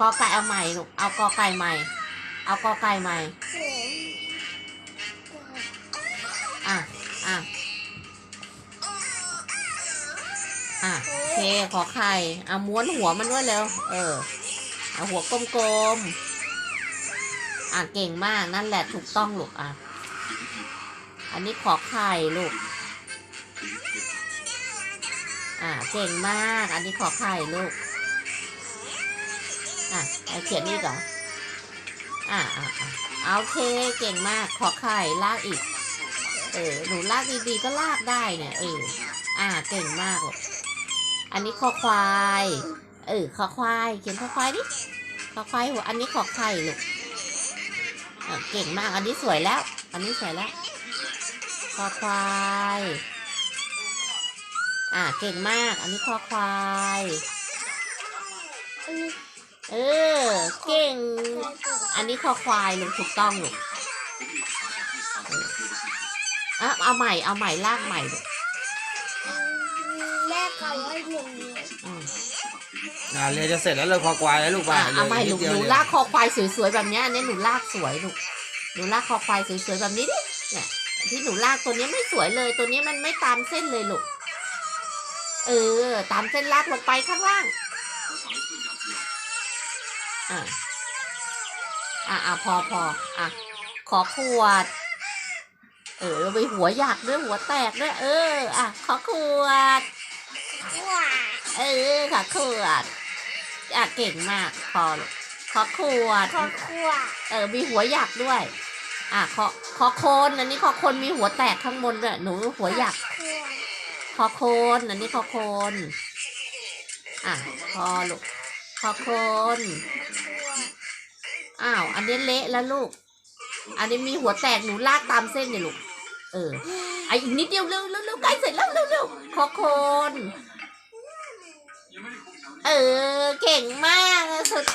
กอไก่เอาใหม่ลูก เอากอไก่ใหม่ เอากอไก่ใหม่ อะ อะ อะโอเค ขอไข่ เอาม้วนหัวมันด้วยเร็วเออ เอาหัวกลมๆ อะ เก่งมาก นั่นแหละถูกต้องลูก อะ อันนี้ขอไข่ลูก อะ เก่งมาก อันนี้ขอไข่ลูก อะไอเขียนนี่ก่อนอะอะอะเอาโอเคเก่งมากขอไข่ลากอีก เออหนูลากดีๆก็ลากได้เนี่ยเอออ่าเก่งมากอันนี้คอควาย เออคอควาย เขียนคอควายดิคอควายหัวอันนี้ขอไข่ลูกเก่งมากอันนี้สวยแล้ว อันนี้สวยแล้วคอควาย อ่าเก่งมาก อันนี้คอควาย เออ เก่ง อันนี้คอควายลูกถูกต้องลูกเอออะเอาใหม่เอาใหม่ลากใหม่ลูกแม่เขาไว้หนึ่งอืมอ่าเรียนจะเสร็จแล้วเลยคอควายแล้วลูกป่ะอะเอาใหม่ลูกเดี๋หยวนูนิดเดียวลากคอควายสวยๆแบบเนี้ยอันนี้หนูลากสวยลูกหนูลากคอควายสวยๆแบบนี้ดิเนี่ยที่หนูลากตัวนี้ไม่สวยเลยตัวนี้มันไม่ตามเส้นเลยลูกเออ ตามเส้นลากลงไปข้างล่าง อะอะอะพอพออะ ขอขวด เออไปหัวหยักด้วยหัวแตกด้วย เออ อะ ขอขวดว้าเออ ขอขวด อะ เก่งมาก พอ ขอขวด ขอขวด เออ มีหัวหยักด้วย อะ ขอ ขอโคน อันนี้ขอคนมีหัวแตกข้างบนด้วย หนูหัวหยักขวดขอโคน อันนี้ขอโคน อะ พอลูก ขอบคนอ้าว อันนี้เละแล้วลูก อันนี้มีหัวแตกหนูลากตามเส้นเนี่ยลูก เออไออีกนิดเดียวเร็วเร็วเร็วใกล้เสร็จแล้วเร็วเร็วขอคน เออ เก่งมากสุด